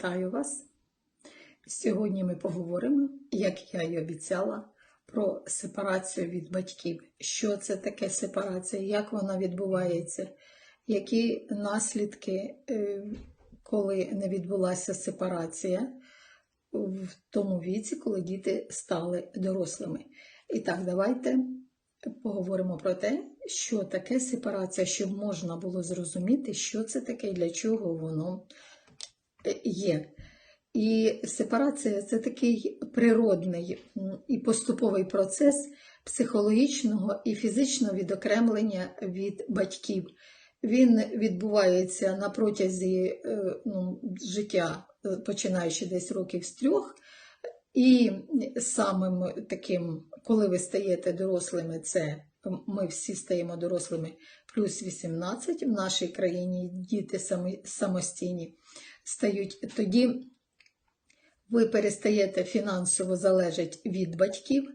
Вітаю вас! Сьогодні ми поговоримо, як я й обіцяла, про сепарацію від батьків. Що це таке сепарація, як вона відбувається, які наслідки, е, коли не відбулася сепарація в тому віці, коли діти стали дорослими. І так, давайте поговоримо про те, що таке сепарація, щоб можна було зрозуміти, що це таке і для чого воно є. І сепарація це такий природний і поступовий процес психологічного і фізичного відокремлення від батьків. Він відбувається на протязі е, ну, життя, е, починаючи десь років з трьох. І самим таким, коли ви стаєте дорослими, це ми всі стаємо дорослими плюс 18 в нашій країні діти самостійні стають. Тоді ви перестаєте фінансово залежати від батьків,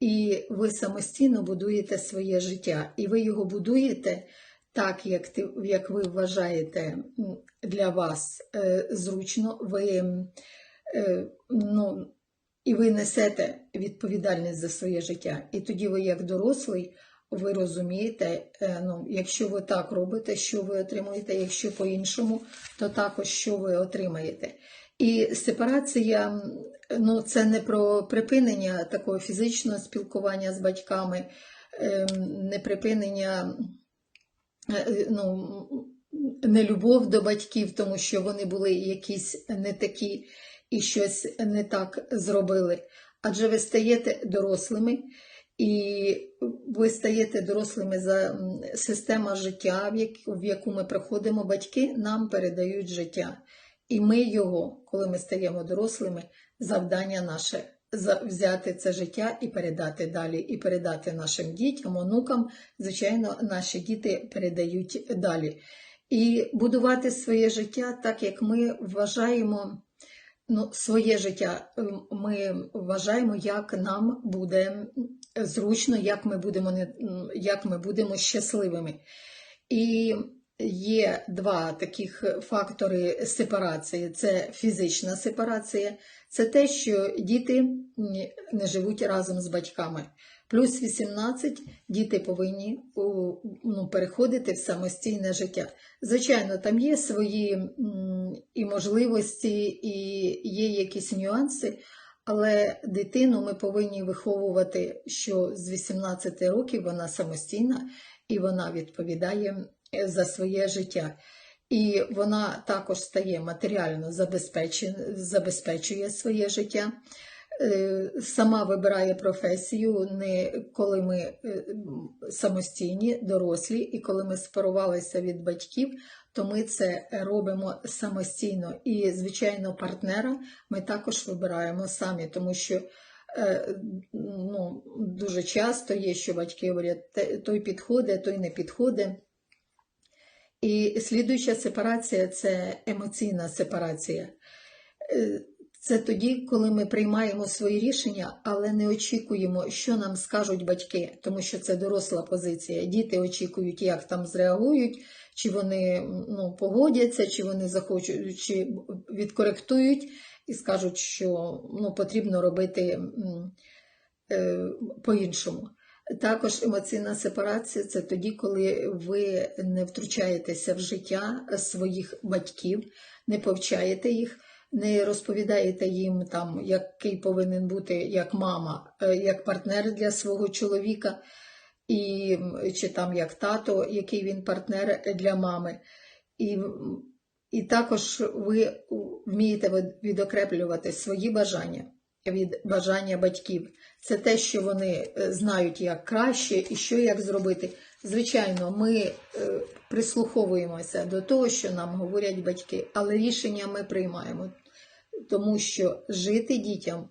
і ви самостійно будуєте своє життя. І ви його будуєте так, як, ти, як ви вважаєте для вас е, зручно. Ви, е, ну, і ви несете відповідальність за своє життя. І тоді ви, як дорослий, ви розумієте, е, ну, якщо ви так робите, що ви отримуєте, якщо по-іншому, то також що ви отримаєте. І сепарація ну, це не про припинення такого фізичного спілкування з батьками, ем, не припинення е, ну, нелюбов до батьків, тому що вони були якісь не такі і щось не так зробили. Адже ви стаєте дорослими, і ви стаєте дорослими за система життя, в яку ми проходимо, батьки нам передають життя. І ми його, коли ми стаємо дорослими, завдання наше взяти це життя і передати далі, і передати нашим дітям, онукам. Звичайно, наші діти передають далі. І будувати своє життя так, як ми вважаємо. Ну, своє життя ем, ми вважаємо, як нам буде зручно, як ми будемо, не- як ми будемо щасливими. І є два таких фактори сепарації: це фізична сепарація, це те, що діти не живуть разом з батьками. Плюс 18 діти повинні ну, переходити в самостійне життя. Звичайно, там є свої і можливості, і є якісь нюанси, але дитину ми повинні виховувати, що з 18 років вона самостійна і вона відповідає е, за своє життя. І вона також стає матеріально забезпечує своє життя. Е, Сама вибирає професію, не коли ми е, самостійні, дорослі, і коли ми спарувалися від батьків, то ми це робимо самостійно. І, звичайно, партнера ми також вибираємо самі, тому що е, ну, дуже часто є, що батьки говорять, той підходить, той не підходить. І слідуюча сепарація це емоційна сепарація. Це тоді, коли ми приймаємо свої рішення, але не очікуємо, що нам скажуть батьки, тому що це доросла позиція. Діти очікують, як там зреагують, чи вони ну, погодяться, чи вони захочуть, чи відкоректують і скажуть, що ну, потрібно робити е, по-іншому. Також емоційна сепарація це тоді, коли ви не втручаєтеся в життя своїх батьків, не повчаєте їх, не розповідаєте їм, там, який повинен бути як мама, е, як партнер для свого чоловіка, і, чи там як тато, який він партнер для мами. І, і також ви вмієте відокреплювати свої бажання від бажання батьків. Це те, що вони е, знають як краще і що як зробити. Звичайно, ми е, прислуховуємося до того, що нам говорять батьки, але рішення ми приймаємо, тому що жити дітям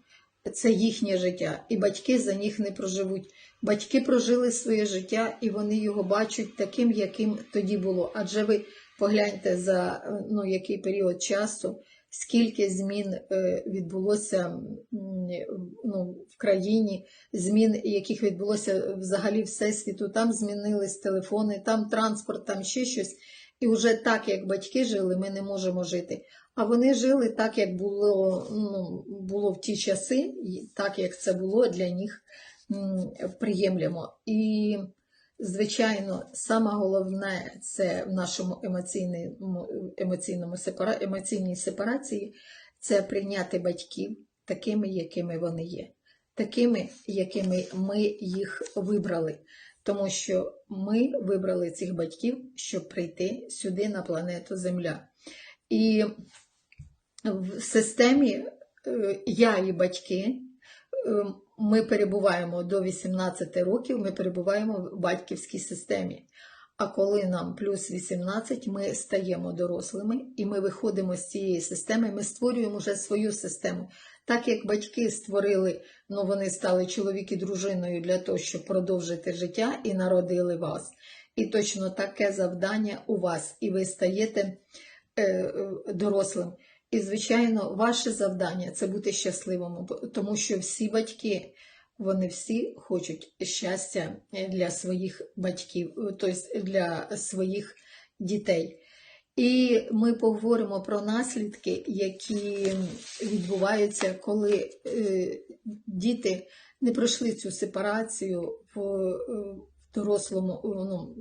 це їхнє життя, і батьки за них не проживуть. Батьки прожили своє життя і вони його бачать таким, яким тоді було. Адже ви погляньте за ну, який період часу, скільки змін е, відбулося ну, в країні, змін, яких відбулося взагалі всесвіту. Там змінились телефони, там транспорт, там ще щось. І вже так, як батьки жили, ми не можемо жити. А вони жили так, як було, ну, було в ті часи, і так як це було для них приємлемо. І, звичайно, саме головне це в нашому емоційному, емоційному емоційній сепарації це прийняти батьків такими, якими вони є, такими, якими ми їх вибрали. Тому що ми вибрали цих батьків, щоб прийти сюди на планету Земля. І в системі е, я і батьки, е, ми перебуваємо до 18 років, ми перебуваємо в батьківській системі. А коли нам плюс 18, ми стаємо дорослими і ми виходимо з цієї системи, ми створюємо вже свою систему. Так як батьки створили, ну вони стали чоловік і дружиною для того, щоб продовжити життя і народили вас. І точно таке завдання у вас, і ви стаєте е, е, дорослим. І, звичайно, ваше завдання це бути щасливим, тому що всі батьки, вони всі хочуть щастя для своїх батьків, тобто для своїх дітей. І ми поговоримо про наслідки, які відбуваються, коли е, діти не пройшли цю сепарацію в е, дорослому, ну,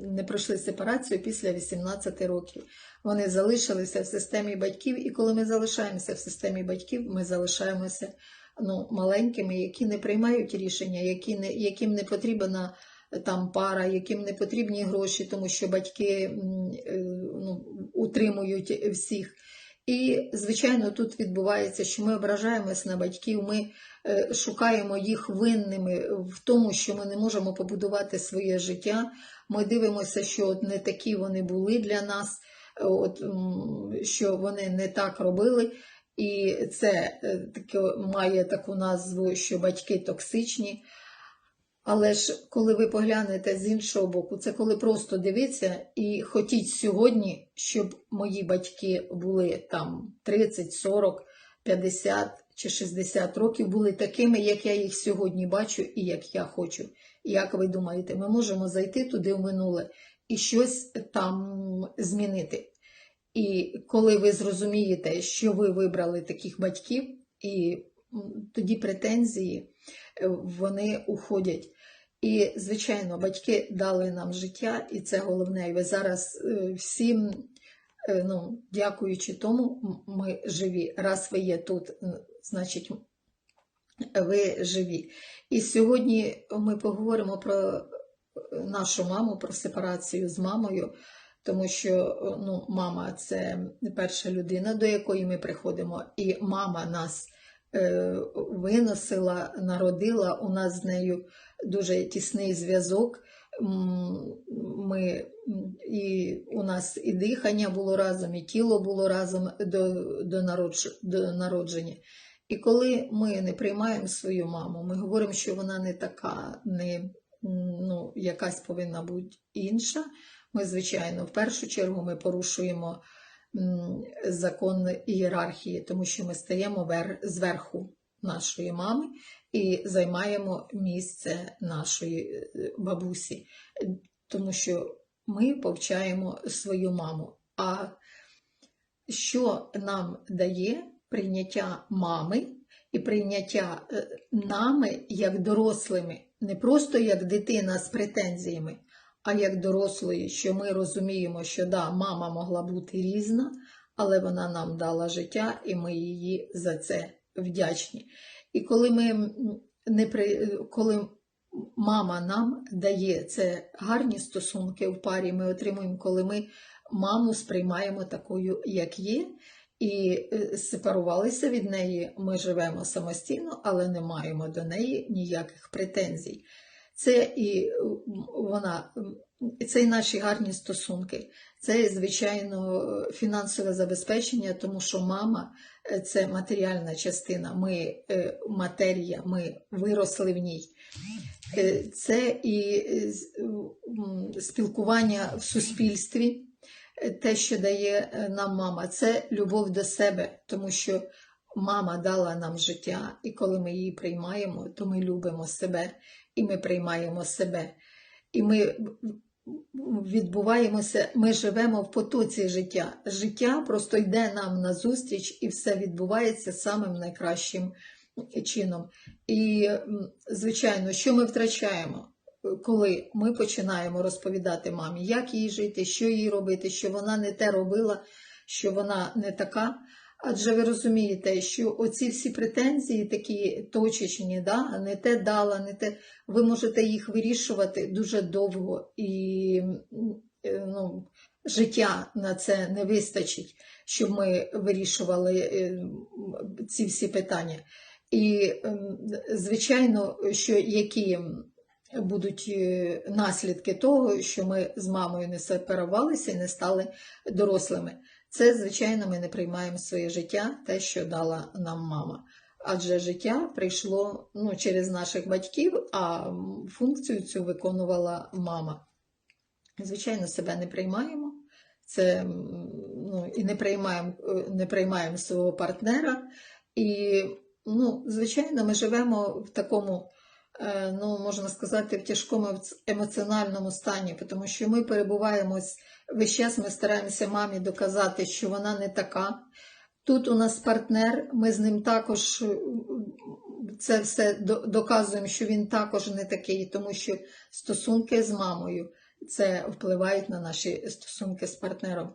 не пройшли сепарацію після 18 років. Вони залишилися в системі батьків, і коли ми залишаємося в системі батьків, ми залишаємося ну, маленькими, які не приймають рішення, які не, яким не потрібна там пара, яким не потрібні гроші, тому що батьки е, ну, утримують всіх. І, звичайно, тут відбувається, що ми ображаємось на батьків, ми е, шукаємо їх винними в тому, що ми не можемо побудувати своє життя. Ми дивимося, що от не такі вони були для нас, от, що вони не так робили. І це е, таке має таку назву, що батьки токсичні. Але ж коли ви поглянете з іншого боку, це коли просто дивіться і хотіть сьогодні, щоб мої батьки були там 30, 40, 50 чи 60 років, були такими, як я їх сьогодні бачу і як я хочу. Як ви думаєте, ми можемо зайти туди в минуле і щось там змінити. І коли ви зрозумієте, що ви вибрали таких батьків, і тоді претензії е, вони уходять. І, звичайно, батьки дали нам життя, і це головне. І ви зараз е, всім, е, ну, дякуючи тому, ми живі. Раз ви є тут, значить, ви живі. І сьогодні ми поговоримо про нашу маму, про сепарацію з мамою, тому що ну, мама це перша людина, до якої ми приходимо, і мама нас виносила, народила, у нас з нею дуже тісний зв'язок. Ми, і у нас і дихання було разом, і тіло було разом до, до, народж, до народження. І коли ми не приймаємо свою маму, ми говоримо, що вона не така, не ну, якась повинна бути інша. Ми, звичайно, в першу чергу ми порушуємо закон ієрархії, тому що ми стаємо вер, зверху нашої мами і займаємо місце нашої е, бабусі, тому що ми повчаємо свою маму. А що нам дає прийняття мами і прийняття е, нами як дорослими, не просто як дитина з претензіями, а як дорослої, що ми розуміємо, що да, мама могла бути різна, але вона нам дала життя, і ми її за це вдячні. І коли ми не при коли мама нам дає це гарні стосунки в парі, ми отримуємо, коли ми маму сприймаємо такою, як є, і е, сепарувалися від неї, ми живемо самостійно, але не маємо до неї ніяких претензій. Це і вона, це і наші гарні стосунки, це, звичайно, фінансове забезпечення, тому що мама е, це матеріальна частина. Ми е, матерія, ми виросли в ній. Е, Це і спілкування в суспільстві, те, що дає нам мама, це любов до себе, тому що мама дала нам життя, і коли ми її приймаємо, то ми любимо себе і ми приймаємо себе. І ми відбуваємося, ми живемо в потоці життя. Життя просто йде нам на зустріч і все відбувається самим найкращим чином. І, звичайно, що ми втрачаємо, коли ми починаємо розповідати мамі, як їй жити, що їй робити, що вона не те робила, що вона не така. Адже ви розумієте, що оці всі претензії такі точечні, да, не те дала, не те, ви можете їх вирішувати дуже довго, і е, ну, життя на це не вистачить, щоб ми вирішували е, ці всі питання. І, ем, звичайно, що які будуть е, наслідки того, що ми з мамою не сепарувалися і не стали дорослими. Це, звичайно, ми не приймаємо своє життя, те, що дала нам мама. Адже життя прийшло ну, через наших батьків, а функцію цю виконувала мама. Звичайно, себе не приймаємо. Це ну, і не приймаємо, е, не приймаємо свого партнера. І, ну, звичайно, ми живемо в такому, ну, можна сказати, в тяжкому емоціональному стані, тому що ми перебуваємо весь час, ми стараємося мамі доказати, що вона не така. Тут у нас партнер, ми з ним також е, це все доказуємо, що він також не такий, тому що стосунки з мамою це впливають на наші стосунки з партнером.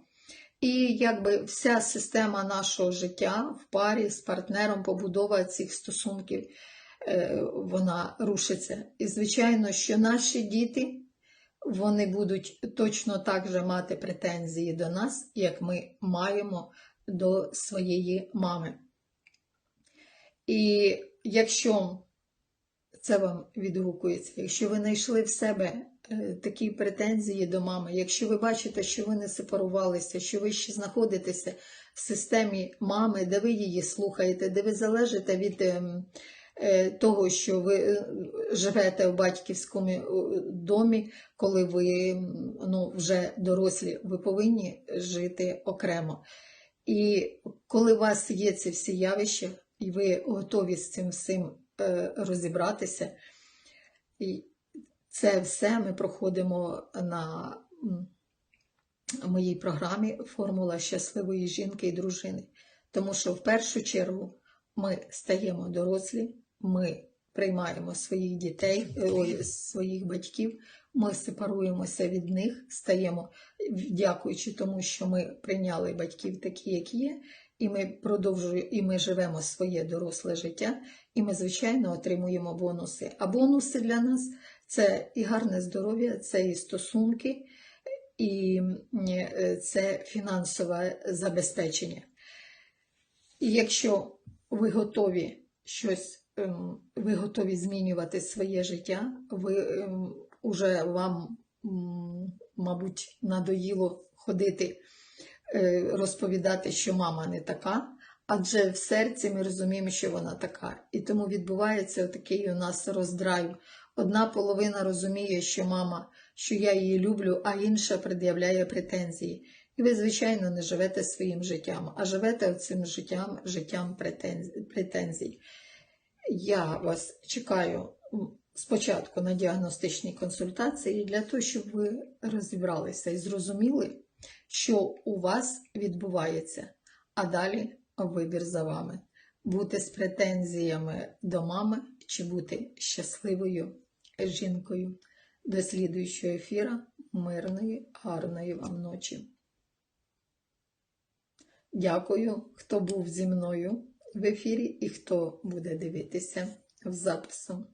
І якби вся система нашого життя в парі з партнером, побудова цих стосунків, е, вона рушиться. І звичайно, що наші діти вони будуть точно так же мати претензії до нас, як ми маємо до своєї мами. І якщо це вам відгукується, якщо ви знайшли в себе е, такі претензії до мами, якщо ви бачите, що ви не сепарувалися, що ви ще знаходитеся в системі мами, де ви її слухаєте, де ви залежите від ем, е, того, що ви е, живете в батьківському е, домі, коли ви ну, вже дорослі, ви повинні жити окремо. І коли у вас є ці всі явища, і ви готові з цим всім е, розібратися, і це все ми проходимо на моїй програмі Формула щасливої жінки і дружини. Тому що в першу чергу ми стаємо дорослі, ми приймаємо своїх дітей, е, ой, своїх батьків, ми сепаруємося від них, стаємо, дякуючи тому, що ми прийняли батьків такі, які є, і ми продовжуємо, і ми живемо своє доросле життя, і ми, звичайно, отримуємо бонуси. А бонуси для нас це і гарне здоров'я, це і стосунки, і е, це фінансове забезпечення. І якщо ви готові щось, ви готові змінювати своє життя, ви ем, уже вам, мабуть, надоїло ходити, е, розповідати, що мама не така, адже в серці ми розуміємо, що вона така. І тому відбувається такий у нас роздрайв. Одна половина розуміє, що мама, що я її люблю, а інша пред'являє претензії. І ви, звичайно, не живете своїм життям, а живете цим життям, життям претензій. Я вас чекаю спочатку на діагностичній консультації для того, щоб ви розібралися і зрозуміли, що у вас відбувається, а далі вибір за вами. Бути з претензіями до мами чи бути щасливою жінкою. До слідуючого ефіра. Мирної, гарної вам ночі. Дякую, хто був зі мною в ефірі і хто буде дивитися в запису.